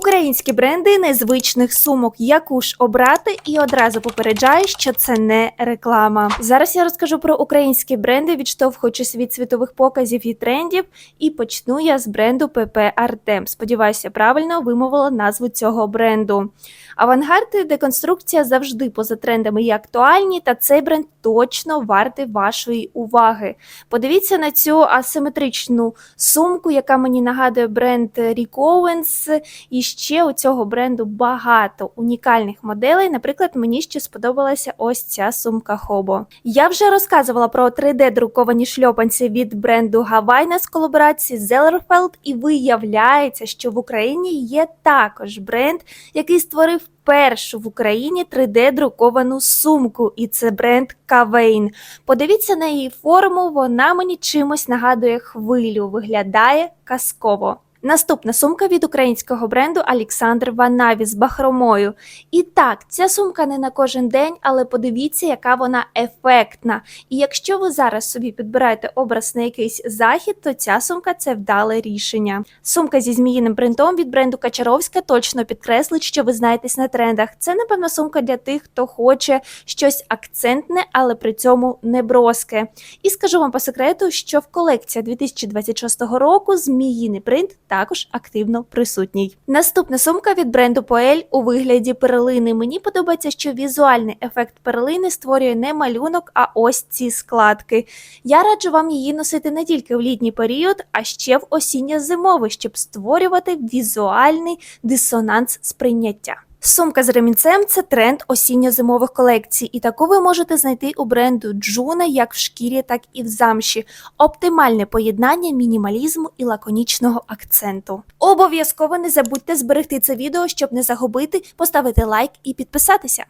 Українські бренди незвичних сумок, яку ж обрати, і одразу попереджаю, що це не реклама. Зараз я розкажу про українські бренди, відштовхуючись від світових показів і трендів. І почну я з бренду ПП Артем. Сподіваюся, правильно вимовила назву цього бренду. Авангард деконструкція завжди поза трендами і актуальні, та цей бренд точно вартий вашої уваги. Подивіться на цю асиметричну сумку, яка мені нагадує бренд Rick Owens. І ще у цього бренду багато унікальних моделей. Наприклад, мені ще сподобалася ось ця сумка Хобо. Я вже розказувала про 3D-друковані шльопанці від бренду Гавайна з колаборації Zellerfeld, і виявляється, що в Україні є також бренд, який створив першу в Україні 3D-друковану сумку, і це бренд Кавейн. Подивіться на її форму, вона мені чимось нагадує хвилю, виглядає казково. Наступна сумка від українського бренду Олександр Ванаві з бахромою. І так, ця сумка не на кожен день, але подивіться, яка вона ефектна. І якщо ви зараз собі підбираєте образ на якийсь захід, то ця сумка це вдале рішення. Сумка зі зміїним принтом від бренду Качаровська точно підкреслить, що ви знаєтесь на трендах. Це, напевно, сумка для тих, хто хоче щось акцентне, але при цьому не броске. І скажу вам по секрету, що в колекція 2026 року зміїний принт також активно присутній. Наступна сумка від бренду Poel у вигляді перлини. Мені подобається, що візуальний ефект перлини створює не малюнок, а ось ці складки. Я раджу вам її носити не тільки в літній період, а ще в осінньо-зимовий, щоб створювати візуальний дисонанс сприйняття. Сумка з ремінцем це тренд осінньо-зимових колекцій, і таку ви можете знайти у бренду Джуна як в шкірі, так і в замші. Оптимальне поєднання мінімалізму і лаконічного акценту. Обов'язково не забудьте зберегти це відео, щоб не загубити, поставити лайк і підписатися.